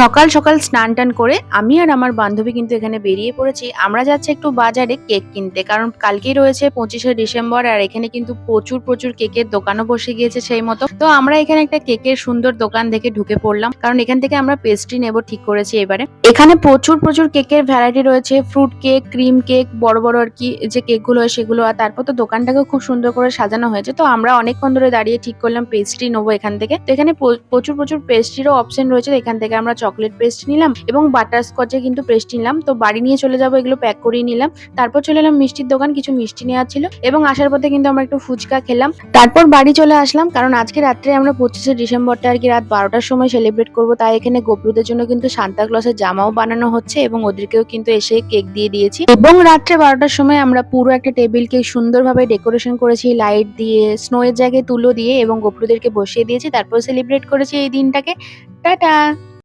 সকাল সকাল স্নান টান করে আমি আর আমার বান্ধবী কিন্তু এখানে বেরিয়ে পড়েছি। আমরা যাচ্ছি একটু বাজারে কেক কিনতে, কারণ কালকেই রয়েছে পঁচিশে ডিসেম্বর আর এখানে কিন্তু প্রচুর প্রচুর কেকের দোকানও বসে গিয়েছে সেই মতো। তো আমরা এখানে একটা কেকের সুন্দর দোকান দেখে ঢুকে পড়লাম, কারণ এখান থেকে আমরা পেস্ট্রি নেব ঠিক করেছি এবারে। এখানে প্রচুর প্রচুর কেকের ভ্যারাইটি রয়েছে ফ্রুট কেক ক্রিম কেক বড় বড় আর কি যে কেকগুলো হয় সেগুলো। আর তারপর তো দোকানটাকেও খুব সুন্দর করে সাজানো হয়েছে। তো আমরা অনেকক্ষণ ধরে দাঁড়িয়ে ঠিক করলাম পেস্ট্রি নেব এখান থেকে। তো এখানে প্র- প্রচুর প্রচুর পেস্ট্রিরও অপশন রয়েছে এখান থেকে আমরা চকলেট পেস্ট নিলাম এবং বাটার স্কচে কিন্তু পেস্ট নিলাম। তো বাড়ি নিয়ে চলে যাব, এগুলো প্যাক করিয়ে নিলাম। তারপর চলে এলাম মিষ্টির দোকান, কিছু মিষ্টি নেওয়ার ছিল এবং আসার পথে কিন্তু আমরা একটু ফুচকা খেলাম। তারপর বাড়ি চলে আসলাম, কারণ আজকে রাত্রে আমরা পঁচিশে ডিসেম্বরটা আর কি রাত বারোটার সময় সেলিব্রেট করব। তাই এখানে গোপলুদের জন্য কিন্তু সান্তা ক্লসের জামাও বানানো হচ্ছে এবং ওদেরকেও কিন্তু এসে কেক দিয়ে দিয়েছি। এবং রাত্রে বারোটার সময় আমরা পুরো একটা টেবিলকে সুন্দরভাবে ডেকোরেশন করেছি লাইট দিয়ে স্নোয়ের জায়গায় তুলো দিয়ে এবং গোপলুদেরকে বসিয়ে দিয়েছি। তারপর সেলিব্রেট করেছি এই দিনটাকে। টাটা!